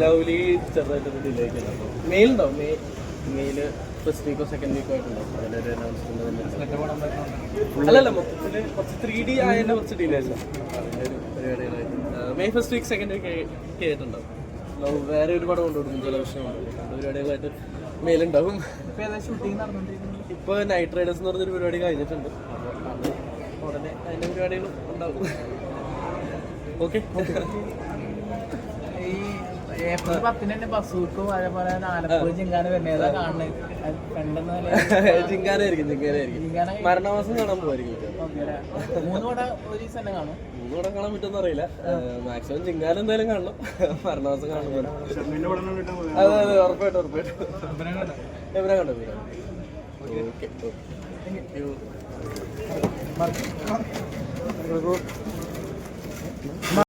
Lovely ചെറുതായിട്ട് delay ആക്കിയല്ലോ മെയിൽ ഉണ്ടാവും മെയ് മെയിൽ ഫസ്റ്റ് വീക്കോ സെക്കൻഡ് വീക്കോ ആയിട്ടുണ്ടാവും അതിലൊരു അനൗൺസ്മെന്റ് അല്ലല്ല മൊത്തത്തിൽ കുറച്ച് ത്രീ ഡി ആയതിന്റെ കുറച്ച് ഡിലേ അല്ല? അതിന്റെ പരിപാടികളായിട്ട്. May first week second week ആയിട്ടുണ്ടാവും ലവ് വേറെ ഒരു പടം കൊണ്ടുകൊടുക്കും അത് പരിപാടികളായിട്ട് മെയിലുണ്ടാവും ഇപ്പൊ നൈറ്റ് റൈഡേഴ്സ് എന്ന് പറഞ്ഞൊരു പരിപാടി കഴിഞ്ഞിട്ടുണ്ട്. ഉടനെ അതിന്റെ പരിപാടികളും ഉണ്ടാവും. ഓക്കെ ഈ ഏപ്രിൽ പത്തിന് തന്നെ ബസൂർക്കും അതേപോലെ ആലപ്പുഴ ചിങ്കാന വരുന്നത് ഏതാ കാണുന്നത് കണ്ടെന്ന് ജിങ്കാനായിരിക്കും ജിങ്കാനായിരിക്കും ചിങ്കാന മരണമാസം കാണാൻ പോവായിരിക്കും മൂന്ന് പടം ഒരു ദിവസം തന്നെ കാണും. മൂന്ന് പടം കാണാൻ പറ്റുമെന്ന് അറിയില്ല. മാക്സിമം ജിങ്കാൻ എന്തായാലും കാണണം. മരണമാസം കാണണം അതെ അതെ ഉറപ്പായിട്ടും ഉറപ്പായിട്ടും. എവിടെ കണ്ടു ഓക്കെ. ¿no?